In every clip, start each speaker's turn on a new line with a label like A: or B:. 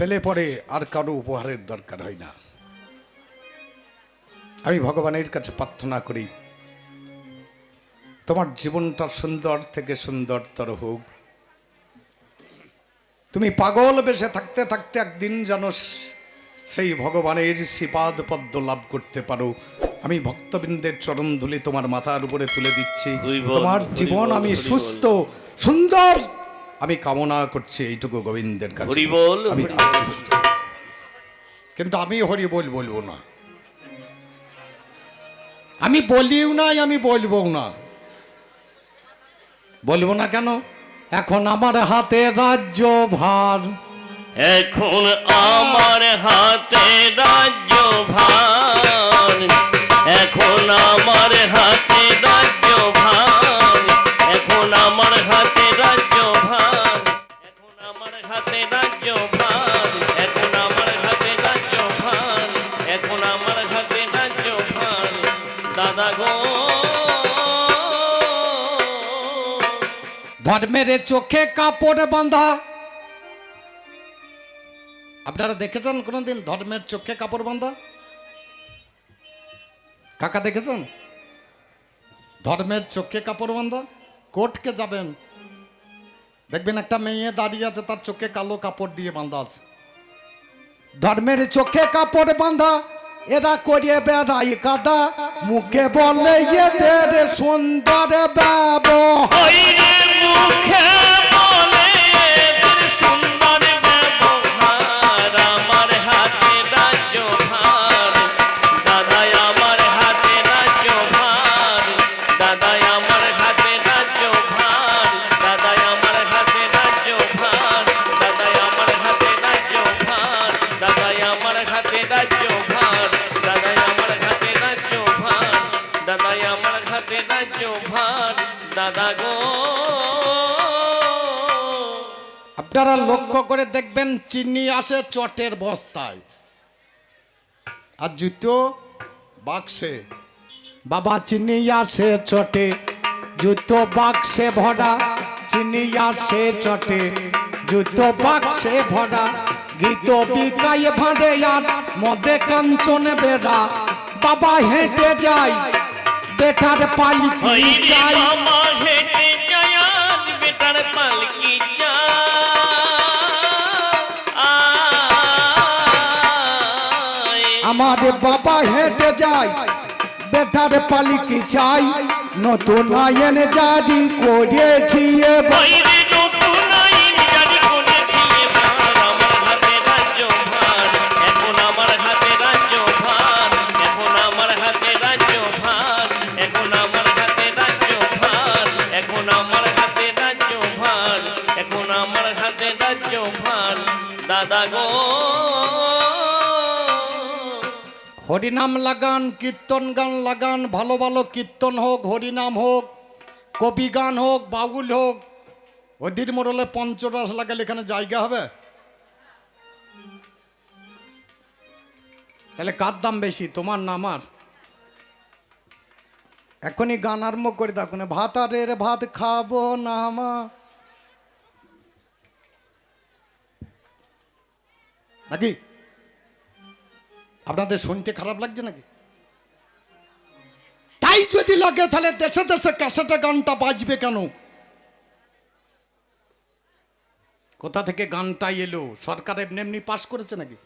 A: পেলে পরে আর কারও উপহারের দরকার হয় না। আমি ভগবানের কাছে প্রার্থনা করি তোমার জীবনটা সুন্দর থেকে সুন্দরতর হোক। তুমি পাগল বেশে থাকতে থাকতে একদিন যেন সেই ভগবানের শ্রীপাদ পদ্ম লাভ করতে পারো। আমি ভক্তবৃন্দের চরণ ধুলি তোমার মাথার উপরে তুলে দিচ্ছি। তোমার জীবন আমি সুস্থ সুন্দর আমি কামনা করছি এইটুকু গোবিন্দের কাছে।
B: হরি বল,
A: কিন্তু আমি হরি বল বলব না। আমি বলিও নাই আমি বলব না। বলব না কেন? এখন আমার হাতে রাজ্য ভার।
B: এখন আমার হাতে রাজ্য ভার। এখন আমার হাতে
A: ধর্মের চোখে কাপড় বাঁধা। আপনারা দেখেছেন কোনোদিন ধর্মের চোখে কাপড় বাঁধা? কাকা দেখেছেন? ধর্মের চোখে কাপড় বাঁধা? কোর্টকে যাবেন। দেখবেন একটা মেয়ে দাঁড়িয়ে আছে, তার চোখে কালো কাপড় দিয়ে বাঁধা আছে। ধর্মের চোখে কাপড় বাঁধা। এরা করিয়ে বেড়াই কাদা। মুখে বলে সুন্দর ব্যবহার। করে দেখবেন চিনি আসে চটের বস্তায়। আর জুতো বাক্সে। বাবা চিনি আসে চটে। জুতো বাক্সে ভরা চিনি আসে চটে। জুতো বাক্সে ভরা গীত বিকাই ভাঁড়ে আর মদে কাঞ্চন বেড়া। বাবা হেঁটে যায় বেটার পালিকি
B: হইরে
A: যায়
B: হেঁটে যায় বেটার
A: আমার বাবা হেঁটে যায় বেটার পালিকি চাই নতুন আইন জারি করেছি এবার। হরিনাম লাগান, কীর্তন গান লাগান, ভালো ভালো কীর্তন হোক, হরিনাম হোক, কবি গান হোক, বাউল হোক, অধীর মোড়লে পঞ্চরস লাগালে এখানে জায়গা হবে? তাহলে কার দাম বেশি, তোমার না আমার? এখনই গান আরম্ভ করে দেখো না ভাত আর এর ভাত খাব না আমার নাকি? আপনাদের শুনতে খারাপ লাগছে নাকি? তাই যদি লাগে তাহলে দেশে দেশে ক্যাসেটে গানটা বাজবে কেন? কোথা থেকে গানটা এলো? সরকার এমনি এমনি পাস করেছে নাকি?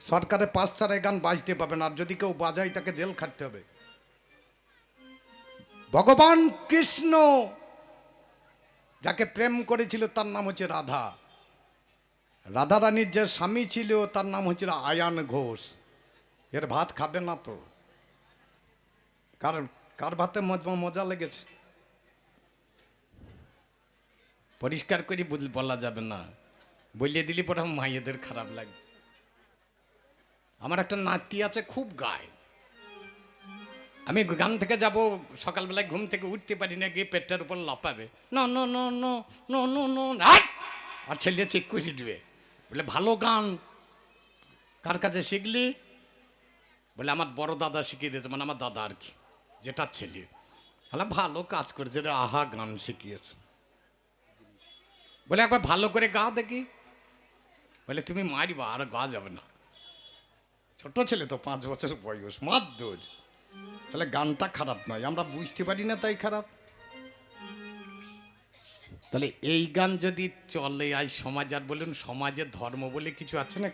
A: সরকারে পাস ছাড়া গান বাজতে পাবে না, আর যদি কেউ বাজায় তাকে জেল খাটতে হবে। ভগবান কৃষ্ণ, যাকে প্রেম করেছিল তার নাম হচ্ছে রাধা। রাধা রানীর যে স্বামী ছিল, তার নাম হচ্ছিল আয়ান ঘোষ। এর ভাত খাবে না তো। কার কার ভাতে মজ- লেগেছে? পরিষ্কার করে বলা যাবে না। বলিয়ে দিলি পরে আমার মাইয়েদের খারাপ লাগবে আমার একটা নাতি আছে, খুব গায়। আমি গান থেকে যাব, সকালবেলায় ঘুম থেকে উঠতে পারি না, গিয়ে পেটটার উপর লাপাবে। ন ন ন ন ন ন! আর ছেলে চেক করে দিবে। বলে, ভালো গান। কার কাছে শিখলি? বলে, আমার বড় দাদা শিখিয়ে দিয়েছে মানে আমার দাদা আর কি, যেটা ছেলে। বলে, ভালো কাজ করেছে রে, আহা, গান শিখিয়েছে। বলে, একবার ভালো করে গা দেখি। বলে, তুমি মারিবা, আর গা যাবে না। ছোট ছেলে তো, পাঁচ বছর বয়স মাদ্দুর তাহলে গানটা খারাপ নয়, আমরা বুঝতে পারি না তাই খারাপ। তাহলে এই গান যদি চলে আজ সমাজ, আর বলুন সমাজে ধর্ম বলে কিছু আছে না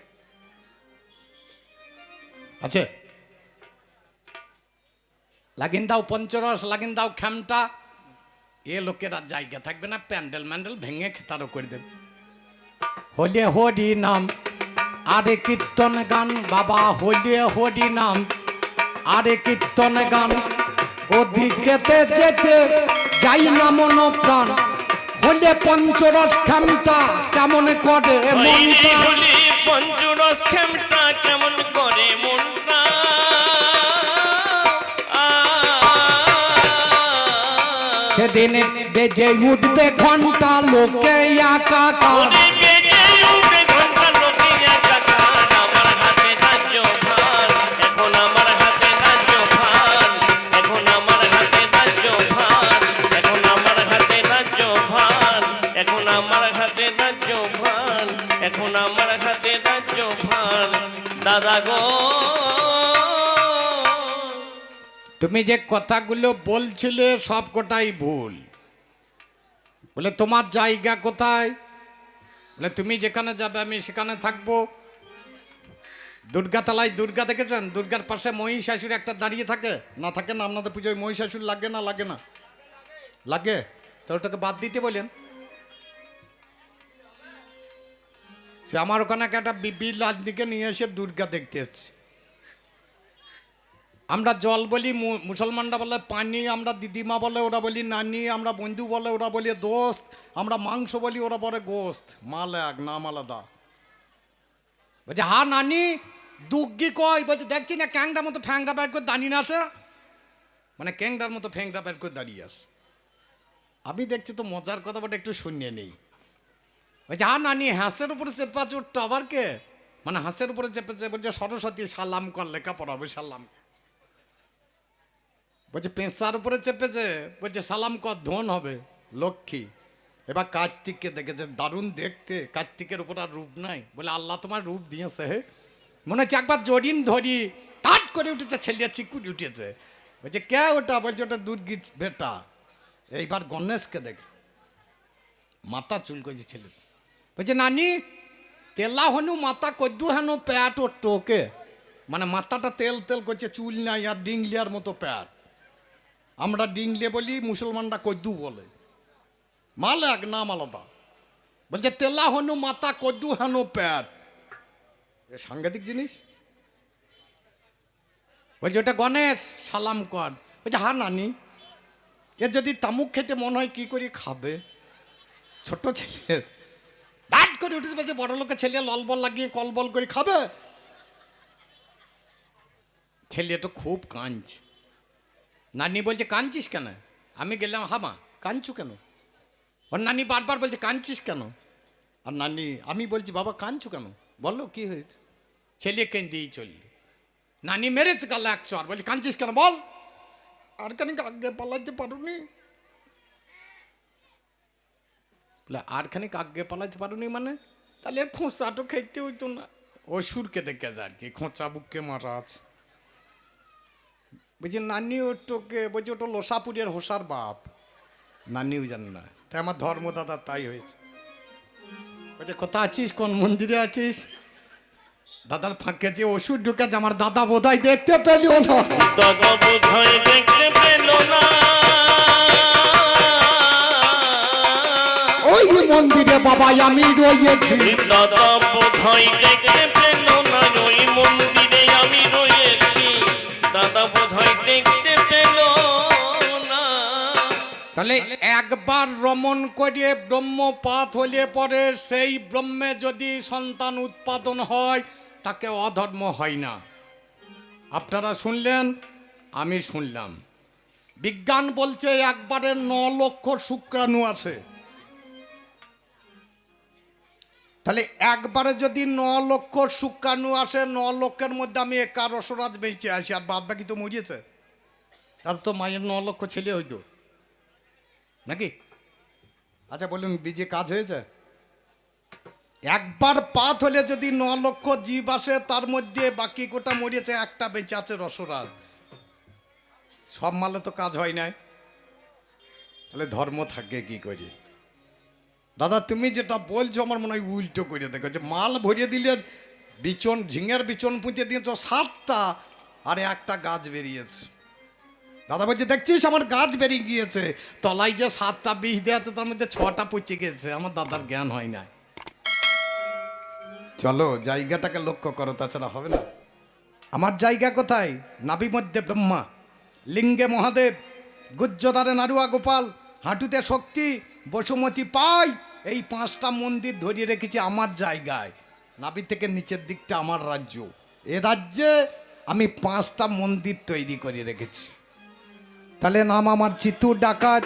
A: আছে? লাগিন দাও পঞ্চরস, লাগিন দাও খ্যামটা। এ লোকেরা জায়গা থাকবে না, প্যান্ডেল ম্যান্ডেল ভেঙে খেতারও করে দেবে। হলে হরি নাম, আরে কীর্তন গান, বাবা, হলে হরি নাম, আরে কীর্তন গান। ওদিকেতে যেতে যাই না মন প্রাণ হলে পঞ্চরস খ্যামটা কেমন করে মনটা?
B: পঞ্চরস খেমটা কেমন করে মনটা?
A: সেদিন বেজে উঠবে ঘণ্টা লোকে একা তুমি যে কথাগুলো বলছিলে সব কটাই ভুল। বলে, তোমার জায়গা কোথায়? বলে, তুমি যেখানে যাবে আমি সেখানে থাকব। দুর্গাতলায় দুর্গা দেখেছেন? দুর্গার পাশে মহিষাসুর একটা দাঁড়িয়ে থাকে। না থাকে না, আপনাদের পুজোয় মহিষাসুর লাগে না লাগে না। লাগে? তো ওটাকে বাদ দিতে বলেন। সে আমার ওখানে একটা বিবি রাজনীকে নিয়ে এসে দুর্গা দেখতে এসছে। আমরা জল বলি মুসলমানরা বলে পানি, আমরা দিদিমা বলে, ওরা বলি নানি, আমরা বন্ধু বলে, ওরা বলি দোস্ত, আমরা মাংস বলি, ওরা বলে গোস্ত। মাল এক, নাম আলাদা। বলছে, হা, নানি, দুগ্গি কই? বলছে, দেখছি না ক্যাংটার মতো ফ্যাংটা বের করে দাঁড়িয়ে না আসে মানে ক্যাংটার মতো ফ্যাংটা বের করে দাঁড়িয়ে আস আমি দেখছি তো মজার কথা বলে একটু শুনিয়ে নেই। বলছে হা নানি হাঁসের উপরে চেপা চোরটা আবার কে? মানে হাঁসের উপরে চেপেছে বলছে, সরস্বতী, সালাম কর লেখা পড়াবে সালাম। বলছে, পেঁচার উপরে চেপেছে। বলছে, সালাম কর, ধন হবে, লক্ষ্মী। এবার কার্তিককে দেখেছে, দারুণ দেখতে, কার্তিকের উপর আর রূপ নাই। বলে, আল্লাহ তোমার রূপ দিয়েছে, হে। মনে হচ্ছে একবার জরিন ধরি টাট করে উঠেছে ছেলিয়া চিকুরি উঠেছে। বলছে, কে ওটা? বলছে, ওটা দুর্গির বেটা। এইবার গণেশকে দেখ, মাথা চুল করেছে ছেলে বলছে, নানি, তেলা হনু মাথা কদ্দু হেন প্যাট ওর টোকে। মানে মাথাটা তেল তেল করছে, চুল নাই আর ডিংলিয়ার মতো প্যাট। আমরা ডিংলে বলি, মুসলমানরা কদ্দু বলে। মাল এক, নাম আলাদা। বলছে, তেলা হনু মাথা কদ্দু হেন প্যাট। এ সাংঘাতিক জিনিস। বলছে, ওটা গণেশ, সালাম কর। বলছে হা নানি। এর যদি তামুক খেতে মনে হয় কি করে খাবে? ছোট ছেলে ব্যাট করে উঠেছে বলছে, বড় লোকের ছেলে লল বল লাগিয়ে কল বল করে খাবে। ছেলেটা খুব কাঁদছে। নানি বলছে, কাঁদছিস কেন? আমি গেলাম হামা কাঁদছু কেন? ওর নানি বারবার বলছে, কাঁদছিস কেন? আর নানি, আমি বলছি, বাবা, কাঁদছু কেন? বলল কি হয়েছে? ছেলে কেন কেঁদেই চলল। নানি মেরেছে গালে এক চর, বলছে, কাঁদছিস কেন? বল। আর কেন আগে পালাইতে পারুনি। বলে আর খানিক আগে পালাইতে পারুনি মানে? তাহলে এর খোঁচাটো খেতে হইতো না। ও সুরকে দেখে যায় আর কি খোঁচা বুককে মারা আছে। বলছি নানি ওটোকে বলছি ওটা লোসাপুরের হোসার বাপ। নানিও জানে না তাই আমার ধর্মদাদা তাই হয়েছে। বলছে কোথা আছিস? কোন মন্দিরে আছিস? দাদার ফাঁকে যে ওষুধ ঢুকেছে আমার দাদা বোধহয় দেখতে পেলিও না।
B: দাদা বোধহয় দেখতে পেল না।
A: ওই মন্দিরে বাবা, আমি রয়েছি।
B: দাদা বোধহয় না
A: তাহলে একবার রমণ করে ব্রহ্মপাত হলে পরে সেই ব্রহ্মে যদি সন্তান উৎপাদন হয়, তাকে অধর্ম হয় না। আপনারা শুনলেন? আমি শুনলাম। বিজ্ঞান বলছে একবারে ন লক্ষ শুক্রাণু আছে। তাহলে একবারে যদি ন লক্ষ শুক্রাণু আসে, ন লক্ষের মধ্যে আমি একা রসরাজ বেঁচে আসি আর বাদ বাকি তো মরিয়েছে। তাহলে তো মায়ের ন লক্ষ ছেলে হইতো। নাকি? আচ্ছা বলুন, বীজে কাজ হয়েছে? একবার পাত হলে যদি ন লক্ষ জীব আসে, তার মধ্যে বাকি গোটা মরিয়েছে, একটা বেঁচে আছে রসরাজ। সব মালে তো কাজ হয় নাই। তাহলে ধর্ম থাকে কি করে? দাদা, তুমি যেটা বলছো আমার মনে হয় উল্টো করে দেখো, যে মাল ভরিয়ে দিলে বিচন, ঝিঙের বিচন পুঁতে দিয়ে তো সাতটা আর একটা গাছ বেরিয়েছে। দাদা বলছে, দেখছিস আমার গাছ বেরিয়ে গিয়েছে? তলায় যে সাতটা বিষ দেওয়া আছে, তার মধ্যে ছটা পচে গেছে। আমার দাদার জ্ঞান হয় না চলো, জায়গাটাকে লক্ষ্য করো, তাছাড়া হবে না। আমার জায়গা কোথায়? নাভি মধ্যে ব্রহ্মা। লিঙ্গে মহাদেব, গুজ্জদারে নারুয়া গোপাল, হাঁটুতে শক্তি বসুমতী পাই, এই পাঁচটা মন্দির ধরিয়ে রেখেছি আমার জায়গায়। নাবি থেকে নিচের দিকটা আমার রাজ্য। এ রাজ্যে আমি পাঁচটা মন্দির তৈরি করে রেখেছি। তাহলে নাম আমার চিতু ডাকাত।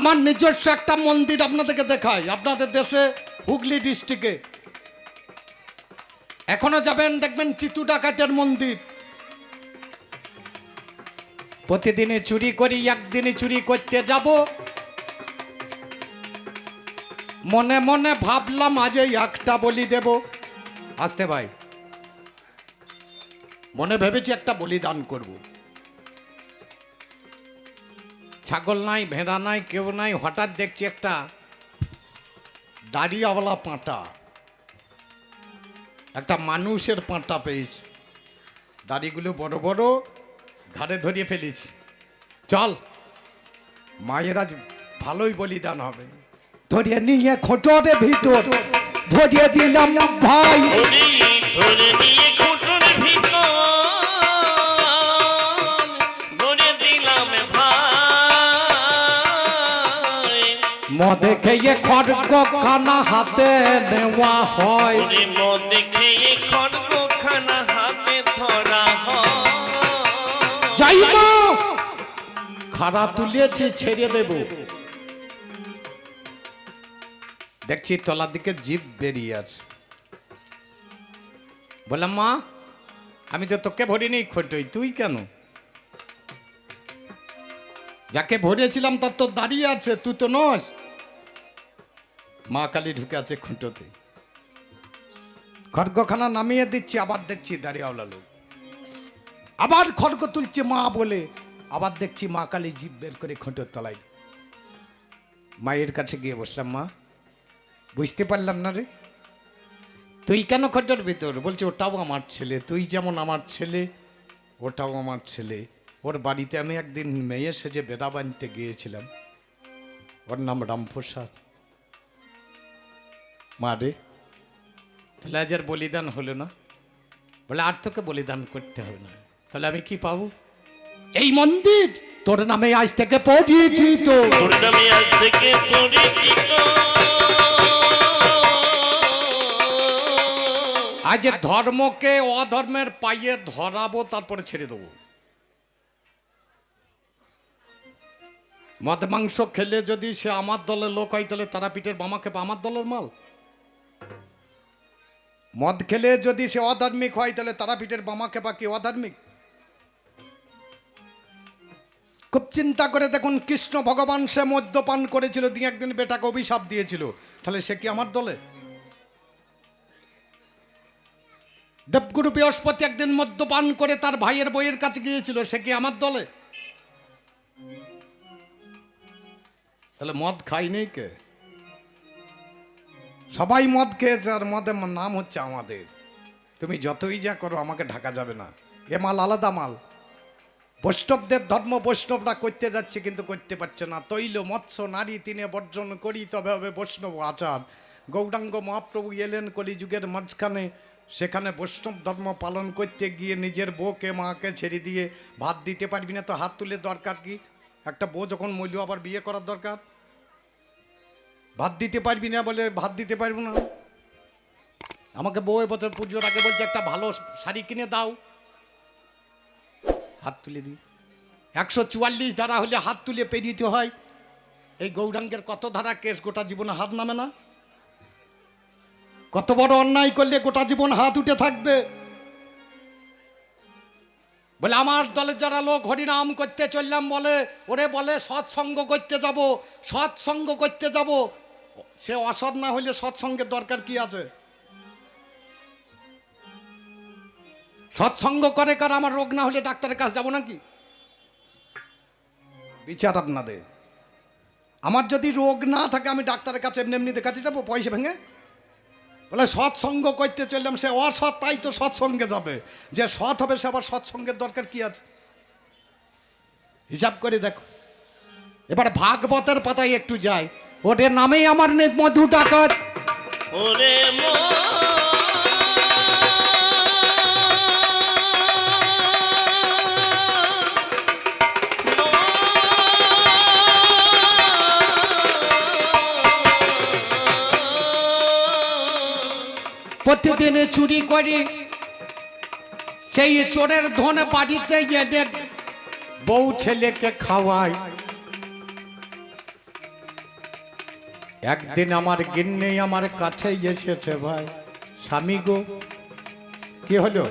A: আমার নিজস্ব একটা মন্দির আপনাদেরকে দেখাই। আপনাদের দেশে, হুগলি ডিস্ট্রিক্টে এখনও যাবেন, দেখবেন চিতু ডাকাতের মন্দির। প্রতিদিনে চুরি করি, একদিনে চুরি করতে যাব। মনে মনে ভাবলাম আজ এই একটা বলি দেব। আসতে ভাই। মনে ভেবেছি একটা বলিদান করব। ছাগল নাই, ভেড়া নাই, কেউ নাই, হঠাৎ দেখছি একটা দাড়িয়াওয়ালা পাঁটা। একটা মানুষের পাঁটা পেয়েছি। দাড়িগুলো বড় বড় ঘাড়ে ধরিয়ে ফেলেছি। চল, মায়ের ভালোই বলিদান হবে। ধরিয়ে নিয়ে খোটরে ভিতর, ধরিয়ে দিলাম ভাই।
B: ধরে নিয়ে
A: মদে খেয়ে খড়গ খানা হাতে নেওয়া হয়।
B: মদ খেয়ে খড়গখানা হাতে ধরা হয়।
A: যাই না খাড়া তুলিয়েছি ছেড়ে দেব। দেখছি তলার দিকে জিভ বেরিয়ে আছে। বললাম মা আমি তো তোকে ভরিনি খোটই তুই কেন? যাকে ভরিয়েছিলাম তার তো দাঁড়িয়ে আছে তুই তো নস। মা কালী ঢুকে আছে খুঁটোতে। খড়গখানা নামিয়ে দিচ্ছি আবার দেখছি দাঁড়িয়েওয়ালা লোক। আবার খড়গ তুলছে মা বলে আবার দেখছি মা কালী জিভ বের করে খোঁটোর তলায়। মায়ের কাছে গিয়ে বসলাম মা। বুঝতে পারলাম না রে। তুই কেন খোঁটোর ভিতর? বলছে ওটাও আমার ছেলে তুই যেমন আমার ছেলে ওটাও আমার ছেলে। ওর বাড়িতে আমি একদিন মেয়ে সেজে বেড়া বানিতে গিয়েছিলাম। ওর নাম রামপ্রসাদ। মা রে তাহলে আজ আর বলিদান হলো না। বলে আর তোকে বলিদান করতে হবে না। তাহলে আমি কি পাবো? এই মন্দির তোর নামে আজ থেকে পড়িয়েছি তো
B: তোর নামে আজ থেকে পরিচিত।
A: আজ ধর্মকে অধর্মের পাইয়ে ধরাবো তারপরে ছেড়ে দেবো। মদ মাংস খেলে যদি সে আমার দলের লোক হয় তাহলে তারাপীঠের বামাকে আমার দলের মাল? মদ খেলে যদি সে অধার্মিক হয়, তাহলে তারাপীঠের বামাকে বা কি অধার্মিক? খুব চিন্তা করে দেখুন, কৃষ্ণ ভগবান সে মদ্যপান করেছিল, দিয়ে একদিন বেটাকে অভিশাপ দিয়েছিল। তাহলে সে কি আমার দলে? দেবগুরু বৃহস্পতি একদিন মদ্যপান করে তার ভাইয়ের বইয়ের কাছে গিয়েছিল, সে কি আমার দলে? তাহলে মদ খাইনি কে? সবাই মদ খেয়েছে আর মদের নাম হচ্ছে আমাদের। তুমি যতই যা করো, আমাকে ঢাকা যাবে না। এ মাল আলাদা মাল। বৈষ্ণবদের ধর্ম বৈষ্ণবরা করতে যাচ্ছে কিন্তু করতে পারছে না। তৈল, মৎস্য, নারী, তিনে বর্জন করি, তবে হবে বৈষ্ণব আচার। গৌরাঙ্গ মহাপ্রভু এলেন কলিযুগের মাঝখানে। সেখানে বৈষ্ণব ধর্ম পালন করতে গিয়ে নিজের বউকে, মাকে ছেড়ে দিয়ে ভাত দিতে পারবি না, তো হাত তুলে দরকার কি? একটা বউ যখন মূল্য আবার বিয়ে করার দরকার? ভাত দিতে পারবি না বলে ভাত দিতে পারব না। আমাকে বউ এবছর পুজোর আগে বলছে, একটা ভালো শাড়ি কিনে দাও। হাত তুলে দিই। একশো চুয়াল্লিশ ধারা হলে হাত তুলে পেরিয়ে হয়। এই গৌরাঙ্গের কত ধারা কেস গোটা জীবনে হাত নামে না? কত বড় অন্যায় করলে গোটা জীবন হাত উঠে থাকবে? বলে, আমার দলের যারা লোক হরিনাম করতে চললাম বলে, ওরে বলে সৎসঙ্গ করতে যাব, সৎসঙ্গ করতে যাব। সে অসৎ না হলে সৎসঙ্গের দরকার কি আছে? সৎসঙ্গ করে কার আমার রোগ না হলে ডাক্তারের কাছে যাব নাকি? বিচার আপনাদের। আমার যদি রোগ না থাকে, আমি ডাক্তারের কাছে এমনি এমনি দেখাতে যাব পয়সা ভেঙে? বলে, সৎসঙ্গ করতে চললাম, সে অসৎ, তাই তো সৎসঙ্গে যাবে। যে সৎ হবে, সে আবার সৎসঙ্গের দরকার কি আছে? হিসাব করে দেখো। এবার ভাগবতের পাতায় একটু যাই। ওদের নামেই আমার নেই মধু ডাকাত।
B: ওরে
A: প্রতিদিন চুরি করি সেই চোরের ধন বাড়িতে এনে বউ ছেলেকে খাওয়াই একদিন আমার গিন্নি আমার কাছে এসেছে ভাই। স্বামী গো, কি হলো?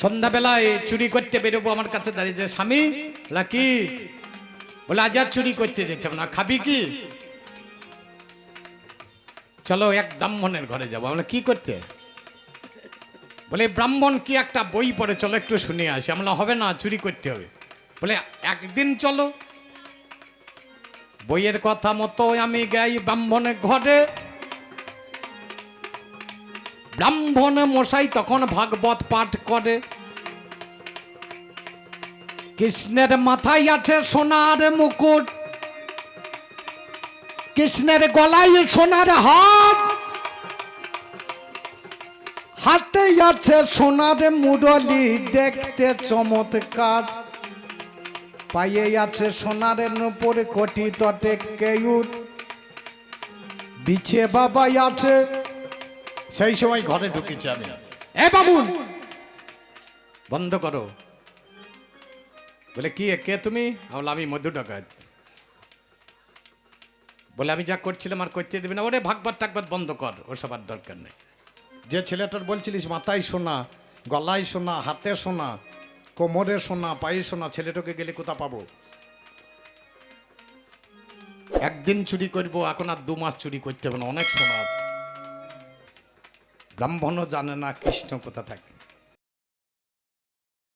A: সন্ধ্যাবেলায় চুরি করতে বেরোবো আমার কাছে দাঁড়িয়ে যে স্বামী লাকি বলে, আজ আর চুরি করতে যেতাম না, খাবি কি? চলো এক ব্রাহ্মণের ঘরে যাব। আমরা কি করতে? বলে, ব্রাহ্মণ কি একটা বই পড়ে, চলো একটু শুনে আসি। আমরা হবে না, চুরি করতে হবে। বলে, একদিন চলো বইয়ের কথা মতো আমি গাই ব্রাহ্মণের ঘরে ব্রাহ্মণ মশাই তখন ভাগবত পাঠ করে। কৃষ্ণের মাথায় আছে সোনার মুকুট। কৃষ্ণের গলায় সোনার হাত। হাতে আছে সোনার মুরলি দেখতে চমৎকার। পায়ে আছে সোনার নুপুর কোটি তটে কেউট। বিছে বাবাই আছে। সেই সময় ঘরে ঢুকেছি আমি। এ বাবুন বন্ধ করো। বলে কি কে তুমি? আমি বললাম, আমি মধু ডাকাত। বলে আমি যা করছিলাম আর করতে দেবে না। ওরে ভাগবার টাকবার বন্ধ কর ওসব আর দরকার নেই। যে ছেলেটার বলছিলিস মাথায় শোনা গলায় শোনা হাতে শোনা কোমরে সোনা, পায়ের সোনা, ছেলেটাকে গেলে কোথা পাবো? একদিন চুরি করব, এখন আর দু মাস চুরি করতে হবে না, অনেক সোনা আছে। ব্রাহ্মণও জানে না কৃষ্ণ কোথা থাকে।